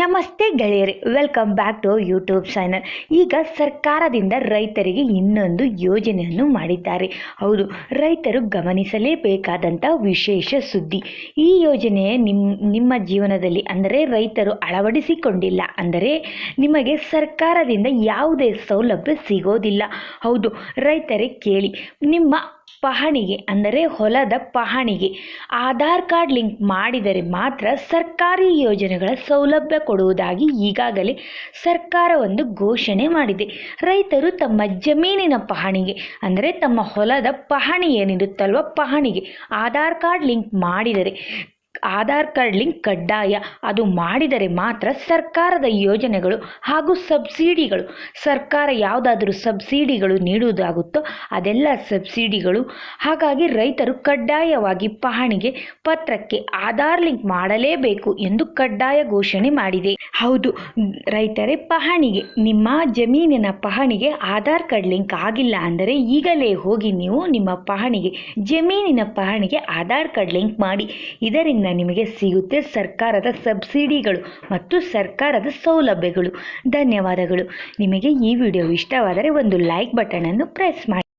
ನಮಸ್ತೆ ಗೆಳೆಯರಿ welcome back to YouTube channel ಈಗ ಸರ್ಕಾರದಿಂದ ರೈತರಿಗೆ ಇನ್ನೊಂದು ಯೋಜನೆಯನ್ನು ಮಾಡಿದ್ದಾರೆ. ಹೌದು, ರೈತರು ಗಮನಿಸಲೇಬೇಕಾದಂಥ ವಿಶೇಷ ಸುದ್ದಿ. ಈ ಯೋಜನೆ ನಿಮ್ಮ ನಿಮ್ಮ ಜೀವನದಲ್ಲಿ ಅಂದರೆ ರೈತರು ಅಳವಡಿಸಿಕೊಂಡಿಲ್ಲ ಅಂದರೆ ನಿಮಗೆ ಸರ್ಕಾರದಿಂದ ಯಾವುದೇ ಸೌಲಭ್ಯ ಸಿಗೋದಿಲ್ಲ. ಹೌದು, ರೈತರೇ ಕೇಳಿ. ನಿಮ್ಮ ಪಹಣಿಗೆ, ಅಂದರೆ ಹೊಲದ ಪಹಣಿಗೆ, ಆಧಾರ್ ಕಾರ್ಡ್ ಲಿಂಕ್ ಮಾಡಿದರೆ ಮಾತ್ರ ಸರ್ಕಾರಿ ಯೋಜನೆಗಳ ಸೌಲಭ್ಯ ಕೊಡುವುದಾಗಿ ಈಗಾಗಲೇ ಸರ್ಕಾರ ಒಂದು ಘೋಷಣೆ ಮಾಡಿದೆ. ರೈತರು ತಮ್ಮ ಜಮೀನಿನ ಪಹಣಿಗೆ, ಅಂದರೆ ತಮ್ಮ ಹೊಲದ ಪಹಣಿ ಏನಿರುತ್ತಲ್ವ ಪಹಣಿಗೆ ಆಧಾರ್ ಕಾರ್ಡ್ ಲಿಂಕ್ ಮಾಡಿದರೆ ಆಧಾರ್ ಕಾರ್ಡ್ ಲಿಂಕ್ ಕಡ್ಡಾಯ. ಅದು ಮಾಡಿದರೆ ಮಾತ್ರ ಸರ್ಕಾರದ ಯೋಜನೆಗಳು ಹಾಗೂ ಸಬ್ಸಿಡಿಗಳು. ಸರ್ಕಾರ ಯಾವುದಾದ್ರೂ ಸಬ್ಸಿಡಿಗಳು ನೀಡುವುದಾಗುತ್ತೋ ಅದೆಲ್ಲ ಸಬ್ಸಿಡಿಗಳು. ಹಾಗಾಗಿ ರೈತರು ಕಡ್ಡಾಯವಾಗಿ ಪಹಣಿಗೆ ಪತ್ರಕ್ಕೆ ಆಧಾರ್ ಲಿಂಕ್ ಮಾಡಲೇಬೇಕು ಎಂದು ಕಡ್ಡಾಯ ಘೋಷಣೆ ಮಾಡಿದೆ. ಹೌದು, ರೈತರೇ ಪಹಣಿಗೆ, ನಿಮ್ಮ ಜಮೀನಿನ ಪಹಣಿಗೆ ಆಧಾರ್ ಕಾರ್ಡ್ ಲಿಂಕ್ ಆಗಿಲ್ಲ ಅಂದರೆ ಈಗಲೇ ಹೋಗಿ ನೀವು ನಿಮ್ಮ ಪಹಣಿಗೆ, ಜಮೀನಿನ ಪಹಣಿಗೆ ಆಧಾರ್ ಕಾರ್ಡ್ ಲಿಂಕ್ ಮಾಡಿ. ಇದರಿಂದ ನಿಮಗೆ ಸಿಗುತ್ತೆ ಸರ್ಕಾರದ ಸಬ್ಸಿಡಿಗಳು ಮತ್ತು ಸರ್ಕಾರದ ಸೌಲಭ್ಯಗಳು. ಧನ್ಯವಾದಗಳು. ನಿಮಗೆ ಈ ವಿಡಿಯೋ ಇಷ್ಟವಾದರೆ ಒಂದು ಲೈಕ್ ಬಟನನ್ನು ಪ್ರೆಸ್ ಮಾಡಿ.